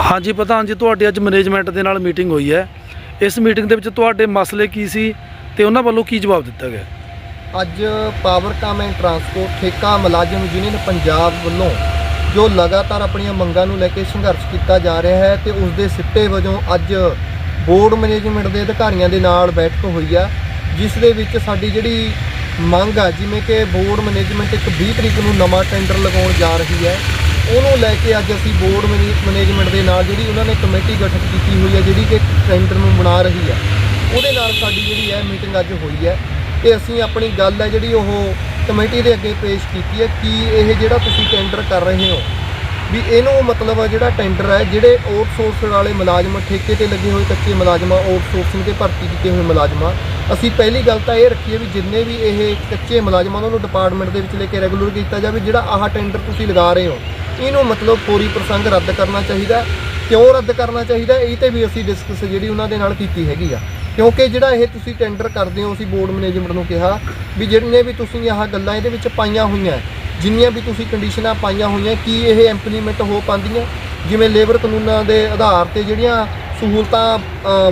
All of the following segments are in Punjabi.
ਹਾਂਜੀ ਪ੍ਰਧਾਨ ਜੀ, ਤੁਹਾਡੀ ਅੱਜ ਮੈਨੇਜਮੈਂਟ ਦੇ ਨਾਲ ਮੀਟਿੰਗ ਹੋਈ ਹੈ। ਇਸ ਮੀਟਿੰਗ ਦੇ ਵਿੱਚ ਤੁਹਾਡੇ ਮਸਲੇ ਕੀ ਸੀ ਤੇ ਉਹਨਾਂ ਵੱਲੋਂ ਕੀ ਜਵਾਬ ਦਿੱਤਾ ਗਿਆ? ਅੱਜ ਪਾਵਰਕਾਮ ਐਂਡ ਟਰਾਂਸਪੋਰਟ ਠੇਕਾ ਮੁਲਾਜ਼ਮ ਯੂਨੀਅਨ ਪੰਜਾਬ ਵੱਲੋਂ ਜੋ ਲਗਾਤਾਰ ਆਪਣੀਆਂ ਮੰਗਾਂ ਨੂੰ ਲੈ ਕੇ ਸੰਘਰਸ਼ ਕੀਤਾ ਜਾ ਰਿਹਾ ਹੈ ਤੇ ਉਸ ਦੇ ਸਿੱਟੇ ਵਜੋਂ ਅੱਜ ਬੋਰਡ ਮੈਨੇਜਮੈਂਟ ਦੇ ਅਧਿਕਾਰੀਆਂ ਦੇ ਨਾਲ ਬੈਠਕ ਹੋਈ ਆ ਜਿਸ ਦੇ ਵਿੱਚ ਸਾਡੀ ਜਿਹੜੀ ਮੰਗ ਆ, ਜਿਵੇਂ ਕਿ ਬੋਰਡ ਮੈਨੇਜਮੈਂਟ ਇੱਕ 20 ਤਰੀਕ ਨੂੰ ਨਵਾਂ ਟੈਂਡਰ ਲਗਾਉਣ ਜਾ ਰਹੀ ਹੈ, ਉਹਨੂੰ ਲੈ ਕੇ ਅੱਜ ਅਸੀਂ ਬੋਰਡ ਮੈਨੇਜਮੈਂਟ ਨਾਲ ਜਿਹੜੀ ਉਹਨਾਂ ਨੇ ਕਮੇਟੀ ਗਠਿਤ ਕੀਤੀ ਹੋਈ ਹੈ, ਜਿਹੜੀ ਕਿ ਟੈਂਡਰ ਨੂੰ ਬਣਾ ਰਹੀ ਹੈ, ਉਹਦੇ ਨਾਲ ਸਾਡੀ ਜਿਹੜੀ ਹੈ ਮੀਟਿੰਗ ਅੱਜ ਹੋਈ ਹੈ। ਤੇ ਅਸੀਂ ਆਪਣੀ ਗੱਲ ਹੈ ਜਿਹੜੀ ਉਹ ਕਮੇਟੀ ਦੇ ਅੱਗੇ ਪੇਸ਼ ਕੀਤੀ ਹੈ ਕਿ ਇਹ ਜਿਹੜਾ ਤੁਸੀਂ ਟੈਂਡਰ ਕਰ ਰਹੇ ਹੋ, ਵੀ ਇਹਨੂੰ ਮਤਲਬ ਜਿਹੜਾ ਟੈਂਡਰ ਹੈ, ਜਿਹੜੇ ਆਊਟਸੋਰਸ ਵਾਲੇ ਮੁਲਾਜ਼ਮ ਠੇਕੇ ਤੇ ਲੱਗੇ ਹੋਏ ਕੱਚੇ ਮੁਲਾਜ਼ਮਾਂ ਆਊਟਸੋਰਸਿੰਗ ਤੇ ਭਰਤੀ ਕੀਤੇ ਹੋਏ ਮੁਲਾਜ਼ਮਾਂ, ਅਸੀਂ ਪਹਿਲੀ ਗੱਲ ਤਾਂ ਇਹ ਰੱਖੀਏ ਵੀ ਜਿੰਨੇ ਵੀ ਇਹ ਕੱਚੇ ਮੁਲਾਜ਼ਮਾਂ ਉਹਨਾਂ ਨੂੰ ਡਿਪਾਰਟਮੈਂਟ ਦੇ ਵਿੱਚ ਲੈ ਕੇ ਰੈਗੂਲਰ ਕੀਤਾ ਜਾਵੇ, ਜਿਹੜਾ ਆਹ ਟੈਂਡਰ ਤੁਸੀਂ ਲਗਾ ਰਹੇ ਹੋ। ਇਹਨੂੰ ਮਤਲਬ ਪੂਰੀ ਪ੍ਰਸੰਗ ਰੱਦ ਕਰਨਾ ਚਾਹੀਦਾ। ਕਿਉਂ ਰੱਦ ਕਰਨਾ ਚਾਹੀਦਾ ਇਹ ਤੇ ਵੀ ਅਸੀਂ ਡਿਸਕਸ ਜਿਹੜੀ ਉਹਨਾਂ ਦੇ ਨਾਲ ਕੀਤੀ ਹੈਗੀ ਆ। ਕਿਉਂਕਿ ਜਿਹੜਾ ਇਹ ਤੁਸੀਂ ਟੈਂਡਰ ਕਰਦੇ ਹੋ, ਅਸੀਂ ਬੋਰਡ ਮੈਨੇਜਮੈਂਟ ਨੂੰ ਕਿਹਾ ਵੀ ਜਿਹੜੀਆਂ ਵੀ ਤੁਸੀਂ ਆਹ ਗੱਲਾਂ ਇਹਦੇ ਵਿੱਚ ਪਾਈਆਂ ਹੋਈਆਂ ਜਿੰਨੀਆਂ ਵੀ ਤੁਸੀਂ ਕੰਡੀਸ਼ਨਾਂ ਪਾਈਆਂ ਹੋਈਆਂ, ਕੀ ਇਹ ਇੰਪਲੀਮੈਂਟ ਹੋ ਪਾਉਂਦੀਆਂ? ਜਿਵੇਂ ਲੇਬਰ ਕਾਨੂੰਨਾਂ ਦੇ ਆਧਾਰ ਤੇ ਜਿਹੜੀਆਂ ਸਹੂਲਤਾਂ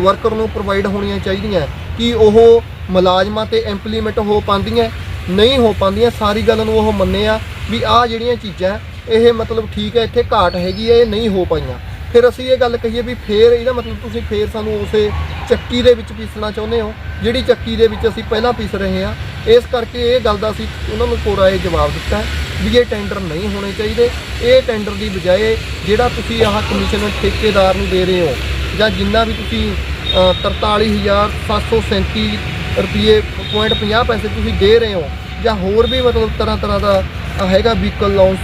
ਵਰਕਰ ਨੂੰ ਪ੍ਰੋਵਾਈਡ ਹੋਣੀਆਂ ਚਾਹੀਦੀਆਂ ਕਿ ਉਹ ਮੁਲਾਜ਼ਮਾਂ ਤੇ ਇੰਪਲੀਮੈਂਟ ਹੋ ਪਾਉਂਦੀਆਂ ਨਹੀਂ ਹੋ ਪਾਉਂਦੀਆਂ, ਸਾਰੀ ਗੱਲ ਨੂੰ ਉਹ ਮੰਨੇ ਆ ਵੀ ਆਹ ਜਿਹੜੀਆਂ ਚੀਜ਼ਾਂ, ਇਹ ਮਤਲਬ ਠੀਕ ਹੈ, ਇੱਥੇ ਘਾਟ ਹੈਗੀ ਹੈ, ਇਹ ਨਹੀਂ ਹੋ ਪਾਈਆਂ। ਫਿਰ ਅਸੀਂ ਇਹ ਗੱਲ ਕਹੀਏ ਵੀ ਫੇਰ ਇਹਦਾ ਮਤਲਬ ਤੁਸੀਂ ਫੇਰ ਸਾਨੂੰ ਉਸੇ ਚੱਕੀ ਦੇ ਵਿੱਚ ਪੀਸਣਾ ਚਾਹੁੰਦੇ ਹੋ ਜਿਹੜੀ ਚੱਕੀ ਦੇ ਵਿੱਚ ਅਸੀਂ ਪਹਿਲਾਂ ਪੀਸ ਰਹੇ ਹਾਂ। ਇਸ ਕਰਕੇ ਇਹ ਗੱਲ ਦਾ ਅਸੀਂ ਉਹਨਾਂ ਨੂੰ ਕੋਰਾ ਇਹ ਜਵਾਬ ਦਿੱਤਾ ਵੀ ਇਹ ਟੈਂਡਰ ਨਹੀਂ ਹੋਣੇ ਚਾਹੀਦੇ। ਇਹ ਟੈਂਡਰ ਦੀ ਬਜਾਏ ਜਿਹੜਾ ਤੁਸੀਂ ਆਹ ਕਮਿਸ਼ਨ ਠੇਕੇਦਾਰ ਨੂੰ ਦੇ ਰਹੇ ਹੋ ਜਾਂ ਜਿੰਨਾ ਵੀ ਤੁਸੀਂ ਅ, 43737 ਰੁਪਏ ਪੁਆਇੰਟ 50 ਪੈਸੇ ਤੁਸੀਂ ਦੇ ਰਹੇ ਹੋ ਜਾਂ ਹੋਰ ਵੀ ਮਤਲਬ ਤਰ੍ਹਾਂ ਤਰ੍ਹਾਂ ਦਾ ਹੈਗਾ ਵਹੀਕਲ ਲਾਉਂਸ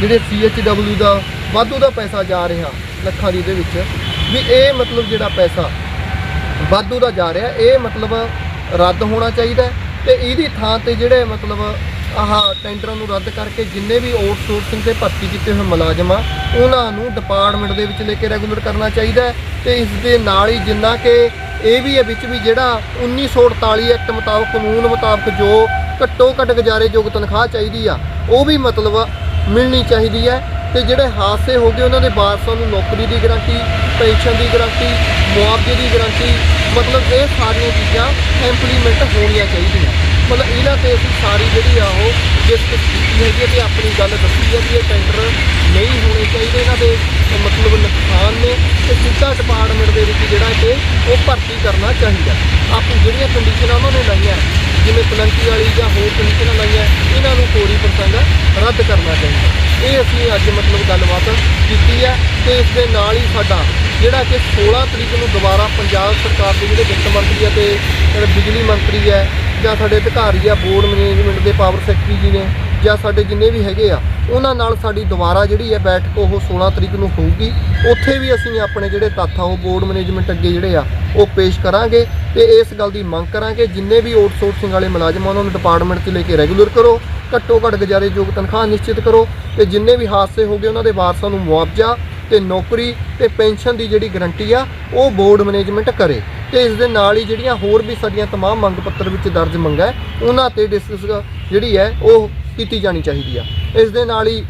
ਜਿਹੜੇ CHW ਦਾ ਵਾਧੂ ਦਾ ਪੈਸਾ ਜਾ ਰਿਹਾ ਲੱਖਾਂ ਦੀ ਦੇ ਵਿੱਚ, ਵੀ ਇਹ ਮਤਲਬ ਜਿਹੜਾ ਪੈਸਾ ਵਾਧੂ ਦਾ ਜਾ ਰਿਹਾ, ਇਹ ਮਤਲਬ ਰੱਦ ਹੋਣਾ ਚਾਹੀਦਾ ਹੈ ਤੇ ਇਹਦੀ ਥਾਂ ਤੇ ਜਿਹੜੇ ਮਤਲਬ ਆਹ ਟੈਂਡਰਾਂ ਨੂੰ ਰੱਦ ਕਰਕੇ ਜਿੰਨੇ ਵੀ ਆਊਟਸੋਰਸਿੰਗ ਤੇ ਭਰਤੀ ਕੀਤੇ ਹੋਏ ਮੁਲਾਜ਼ਮ ਆ, ਉਹਨਾਂ ਨੂੰ ਡਿਪਾਰਟਮੈਂਟ ਦੇ ਵਿੱਚ ਲੈ ਕੇ ਰੈਗੂਲਰ ਕਰਨਾ ਚਾਹੀਦਾ ਹੈ ਤੇ ਇਸ ਦੇ ਨਾਲ ਹੀ ਜਿੰਨਾ ਕਿ ਇਹ ਵੀ ਹੈ ਵਿੱਚ ਵੀ ਜਿਹੜਾ 1948 ਐਕਟ ਮੁਤਾਬਕ ਕਾਨੂੰਨ ਮੁਤਾਬਕ ਜੋ ਘੱਟੋ ਘੱਟ ਗੁਜ਼ਾਰੇ ਯੋਗ ਤਨਖਾਹ ਚਾਹੀਦੀ ਆ, ਉਹ ਵੀ ਮਤਲਬ ਮਿਲਣੀ ਚਾਹੀਦੀ ਹੈ ਤੇ ਜਿਹੜੇ ਹਾਦਸੇ ਹੋ ਗਏ ਉਹਨਾਂ ਦੇ ਵਾਰਸਾਂ ਨੂੰ ਨੌਕਰੀ ਦੀ ਗਾਰੰਟੀ, ਪੈਨਸ਼ਨ ਦੀ ਗਾਰੰਟੀ, ਮੁਆਵਜ਼ੇ ਦੀ ਗਾਰੰਟੀ, ਮਤਲਬ ਇਹ ਸਾਰੀਆਂ ਚੀਜ਼ਾਂ ਇੰਪਲੀਮੈਂਟ ਹੋਣੀਆਂ ਚਾਹੀਦੀਆਂ। ਮਤਲਬ ਇਹਨਾਂ ਤੇ ਅਸੀਂ ਸਾਰੀ ਜਿਹੜੀ ਆ ਉਹ ਡਿਸਕਸ ਕੀਤੀ ਹੈਗੀ ਹੈ ਤੇ ਆਪਣੀ ਗੱਲ ਦੱਸੀ ਹੈ ਕਿ ਇਹ ਟੈਂਡਰ ਨਹੀਂ ਹੋਣੇ ਚਾਹੀਦੇ, ਇਹਨਾਂ ਦੇ ਮਤਲਬ ਨੁਕਸਾਨ ਨੇ ਤੇ ਸਿੱਧਾ ਡਿਪਾਰਟਮੈਂਟ ਦੇ ਵਿੱਚ ਜਿਹੜਾ ਕਿ ਉਹ ਭਰਤੀ ਕਰਨਾ ਚਾਹੀਦਾ। ਆਪਣੀ ਜਿਹੜੀਆਂ ਕੰਡੀਸ਼ਨਾਂ ਉਹਨਾਂ ਨੇ ਲਾਈਆਂ ਜਿਵੇਂ ਪਲੰਕੀ ਵਾਲੀ ਜਾਂ ਹੋਰ ਕੰਡੀਸ਼ਨਾਂ ਲਾਈਆਂ, ਇਹਨਾਂ ਨੂੰ ਕੋਰੀ ਪ੍ਰਸੰਗ ਰੱਦ ਕਰਨਾ ਚਾਹੀਦਾ। ਇਹ ਅਸੀਂ ਅੱਜ ਮਤਲਬ ਗੱਲਬਾਤ ਕੀਤੀ ਹੈ ਤੇ ਇਸ ਦੇ ਨਾਲ ਹੀ ਸਾਡਾ ਜਿਹੜਾ ਕਿ 16 ਤਰੀਕ ਨੂੰ ਦੁਬਾਰਾ ਪੰਜਾਬ ਸਰਕਾਰ ਦੇ ਜਿਹੜੇ ਵਿੱਤ ਮੰਤਰੀ ਅਤੇ ਬਿਜਲੀ ਮੰਤਰੀ ਹੈ ਜਾਂ ਸਾਡੇ ਅਧਿਕਾਰੀ ਆ ਬੋਰਡ ਮੈਨੇਜਮੈਂਟ ਦੇ ਪਾਵਰ ਸੈਕਟਰੀ ਜੀ ਨੇ ਜਾਂ ਸਾਡੇ ਜਿੰਨੇ ਵੀ ਹੈਗੇ ਆ ਉਹਨਾਂ ਨਾਲ ਸਾਡੀ ਦੁਬਾਰਾ ਜਿਹੜੀ ਹੈ ਬੈਠਕ ਉਹ 16 ਤਰੀਕ ਨੂੰ ਹੋਊਗੀ ਉੱਥੇ ਵੀ ਅਸੀਂ ਆਪਣੇ ਜਿਹੜੇ ਤੱਥ ਆ ਉਹ ਬੋਰਡ ਮੈਨੇਜਮੈਂਟ ਅੱਗੇ ਜਿਹੜੇ ਆ ਉਹ ਪੇਸ਼ ਕਰਾਂਗੇ ਤੇ ਇਸ ਗੱਲ ਦੀ ਮੰਗ ਕਰਾਂਗੇ ਜਿੰਨੇ ਵੀ ਆਊਟਸੋਰਸਿੰਗ ਵਾਲੇ ਮੁਲਾਜ਼ਮ ਆ ਉਹਨਾਂ ਨੂੰ ਡਿਪਾਰਟਮੈਂਟ 'ਚ ਲੈ ਕੇ ਰੈਗੂਲਰ ਕਰੋ ਘੱਟੋ ਘੱਟ ਗੁਜ਼ਾਰੇਯੋਗ ਤਨਖਾਹ ਨਿਸ਼ਚਿਤ ਕਰੋ ਤੇ ਜਿੰਨੇ ਵੀ ਹਾਦਸੇ ਹੋ ਗਏ ਉਹਨਾਂ ਦੇ ਵਾਰਸਾਂ ਨੂੰ ਮੁਆਵਜ਼ਾ ਤੇ ਨੌਕਰੀ ਤੇ ਪੈਨਸ਼ਨ ਦੀ ਜਿਹੜੀ ਗਰੰਟੀ ਆ ਉਹ ਬੋਰਡ ਮੈਨੇਜਮੈਂਟ ਕਰੇ ਤੇ ਇਸ ਦੇ ਨਾਲ ਹੀ ਜਿਹੜੀਆਂ ਹੋਰ ਵੀ ਸਾਡੀਆਂ तमाम ਮੰਗ ਪੱਤਰ ਵਿੱਚ ਦਰਜ ਮੰਗਾਂ ਹੈ ਉਹਨਾਂ ਤੇ ਡਿਸਕਸ ਜਿਹੜੀ ਹੈ ਉਹ ਕੀਤੀ ਜਾਣੀ ਚਾਹੀਦੀ ਆ। ਇਸ ਦੇ ਨਾਲ ਹੀ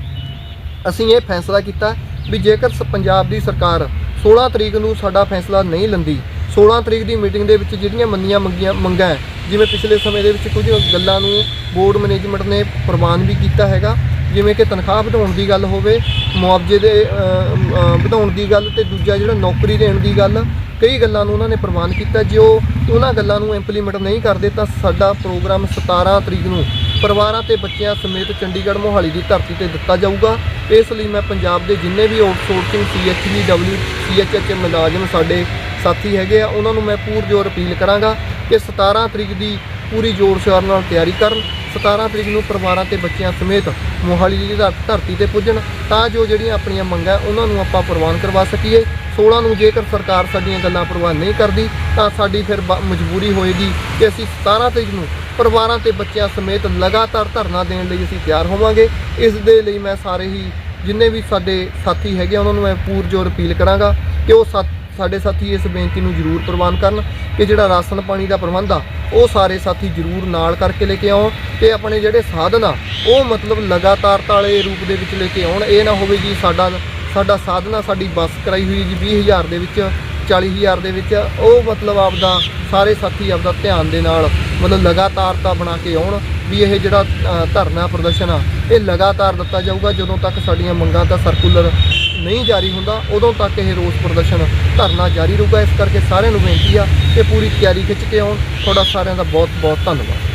ਅਸੀਂ ਇਹ ਫੈਸਲਾ ਕੀਤਾ ਵੀ ਜੇਕਰ ਸ- ਪੰਜਾਬ ਦੀ ਸਰਕਾਰ 16 ਤਰੀਕ ਨੂੰ ਸਾਡਾ ਫੈਸਲਾ ਨਹੀਂ ਲੈਂਦੀ 16 ਤਰੀਕ ਦੀ ਮੀਟਿੰਗ ਦੇ ਵਿੱਚ ਜਿਹੜੀਆਂ ਮੰਨੀਆਂ ਮੰਗੀਆਂ, ਮੰਗਾਂ ਜਿਵੇਂ ਪਿਛਲੇ ਸਮੇਂ ਦੇ ਵਿੱਚ ਕੁਝ ਗੱਲਾਂ ਨੂੰ ਬੋਰਡ ਮੈਨੇਜਮੈਂਟ ਨੇ ਪ੍ਰਵਾਨ ਵੀ ਕੀਤਾ ਹੈਗਾ, ਜਿਵੇਂ ਕਿ ਤਨਖਾਹ ਵਧਾਉਣ ਦੀ ਗੱਲ ਹੋਵੇ, ਮੁਆਵਜ਼ੇ ਦੇ ਵਧਾਉਣ ਦੀ ਗੱਲ ਤੇ ਦੂਜਾ ਜਿਹੜਾ ਨੌਕਰੀ ਦੇਣ ਦੀ ਗੱਲ, ਕਈ ਗੱਲਾਂ ਨੂੰ ਉਹਨਾਂ ਨੇ ਪ੍ਰਵਾਨ ਕੀਤਾ। ਜੇ ਉਹ ਉਹਨਾਂ ਗੱਲਾਂ ਨੂੰ ਇੰਪਲੀਮੈਂਟ ਨਹੀਂ ਕਰਦੇ ਤਾਂ ਸਾਡਾ ਪ੍ਰੋਗਰਾਮ 17 ਤਰੀਕ ਨੂੰ ਪਰਿਵਾਰਾਂ ਤੇ ਬੱਚਿਆਂ ਸਮੇਤ ਚੰਡੀਗੜ੍ਹ ਮੋਹਾਲੀ ਦੀ ਧਰਤੀ ਤੇ ਦਿੱਤਾ ਜਾਊਗਾ। ਇਸ ਲਈ ਮੈਂ ਪੰਜਾਬ ਦੇ ਜਿੰਨੇ ਵੀ ਆਊਟਸੋਰਸਿੰਗ ਸੀਐਚਵੀ ਡਬਲਯੂ ਸੀਐਚਐਚ ਮੁਲਾਜ਼ਮ ਸਾਡੇ ਸਾਥੀ ਹੈਗੇ ਆ, ਉਹਨਾਂ ਨੂੰ ਮੈਂ ਪੂਰ ਜ਼ੋਰ ਅਪੀਲ ਕਰਾਂਗਾ ਕਿ 17 ਤਰੀਕ ਦੀ ਪੂਰੀ ਜੋਰ ਸ਼ੋਰ ਨਾਲ ਤਿਆਰੀ ਕਰਨ 17 ਤਰੀਕ ਨੂੰ ਪਰਿਵਾਰਾਂ ਤੇ ਬੱਚਿਆਂ ਸਮੇਤ ਮੋਹਾਲੀ ਦੀ ਧਰ- ਧਰਤੀ ਤੇ ਪੁੱਜਣ, ਤਾਂ ਜੋ ਜਿਹੜੀਆਂ ਆਪਣੀਆਂ ਮੰਗਾਂ ਉਹਨਾਂ ਨੂੰ ਆਪਾਂ ਪ੍ਰਵਾਨ ਕਰਵਾ ਸਕੀਏ। 16 ਨੂੰ ਜੇਕਰ ਸਰਕਾਰ ਸਾਡੀਆਂ ਗੱਲਾਂ ਪ੍ਰਵਾਨ ਨਹੀਂ ਕਰਦੀ, ਤਾਂ ਸਾਡੀ ਫਿਰ ਬ- ਮਜਬੂਰੀ ਹੋਏਗੀ ਕਿ ਅਸੀਂ 17 ਤਰੀਕ ਨੂੰ ਪਰਿਵਾਰਾਂ ਤੇ ਬੱਚਿਆਂ ਸਮੇਤ ਲਗਾਤਾਰ ਧਰਨਾ ਦੇਣ ਲਈ ਅਸੀਂ ਤਿਆਰ ਹੋਵਾਂਗੇ। ਇਸ ਦੇ ਲਈ ਮੈਂ ਸਾਰੇ ਹੀ ਜਿੰਨੇ ਵੀ ਸਾਡੇ ਸਾਥੀ ਹੈਗੇ ਆ, ਉਹਨਾਂ ਨੂੰ ਮੈਂ ਪੂਰ ਜ਼ੋਰ ਅਪੀਲ ਕਰਾਂਗਾ ਕਿ ਉਹ ਸਾ- ਸਾਡੇ ਸਾਥੀ ਇਸ ਬੇਨਤੀ ਨੂੰ ਜ਼ਰੂਰ ਪ੍ਰਵਾਨ ਕਰਨ ਕਿ ਜਿਹੜਾ ਰਾਸ਼ਨ ਪਾਣੀ ਦਾ ਪ੍ਰਬੰਧ ਆ ਉਹ ਸਾਰੇ ਸਾਥੀ ਜ਼ਰੂਰ ਨਾਲ ਕਰਕੇ ਲੈ ਕੇ ਆਉਣ ਤੇ ਆਪਣੇ ਜਿਹੜੇ ਸਾਧਨ ਆ ਉਹ ਮਤਲਬ ਲਗਾਤਾਰ ਤਾਲੇ ਰੂਪ ਦੇ ਵਿੱਚ ਲੈ ਕੇ ਆਉਣ। ਇਹ ਨਾ ਹੋਵੇ ਜੀ ਸਾਡਾ ਸਾਡਾ ਸਾਧਨਾ ਸਾਡੀ ਬੱਸ ਕਰਾਈ ਹੋਈ ਜੀ 20000 ਦੇ ਵਿੱਚ। 40000 ਦੇ ਵਿੱਚ ਉਹ ਮਤਲਬ ਆਪਦਾ ਸਾਰੇ ਸਾਥੀ ਆਪਦਾ ਧਿਆਨ ਦੇ ਨਾਲ ਮਤਲਬ ਲਗਾਤਾਰਤਾ ਬਣਾ ਕੇ ਆਉਣ ਵੀ ਇਹ ਜਿਹੜਾ ਧਰਨਾ ਪ੍ਰਦਰਸ਼ਨ ਆ, ਇਹ ਲਗਾਤਾਰ ਦਿੱਤਾ ਜਾਊਗਾ। ਜਦੋਂ ਤੱਕ ਸਾਡੀਆਂ ਮੰਗਾਂ ਦਾ ਸਰਕੂਲਰ ਨਹੀਂ ਜਾਰੀ ਹੁੰਦਾ, ਉਦੋਂ ਤੱਕ ਇਹ ਰੋਸ ਪ੍ਰਦਰਸ਼ਨ ਧਰਨਾ ਜਾਰੀ ਰਹੂਗਾ। ਇਸ ਕਰਕੇ ਸਾਰਿਆਂ ਨੂੰ ਬੇਨਤੀ ਆ ਕਿ ਪੂਰੀ ਤਿਆਰੀ ਖਿੱਚ ਕੇ ਆਉਣ। ਤੁਹਾਡਾ ਸਾਰਿਆਂ ਦਾ ਬਹੁਤ ਬਹੁਤ ਧੰਨਵਾਦ।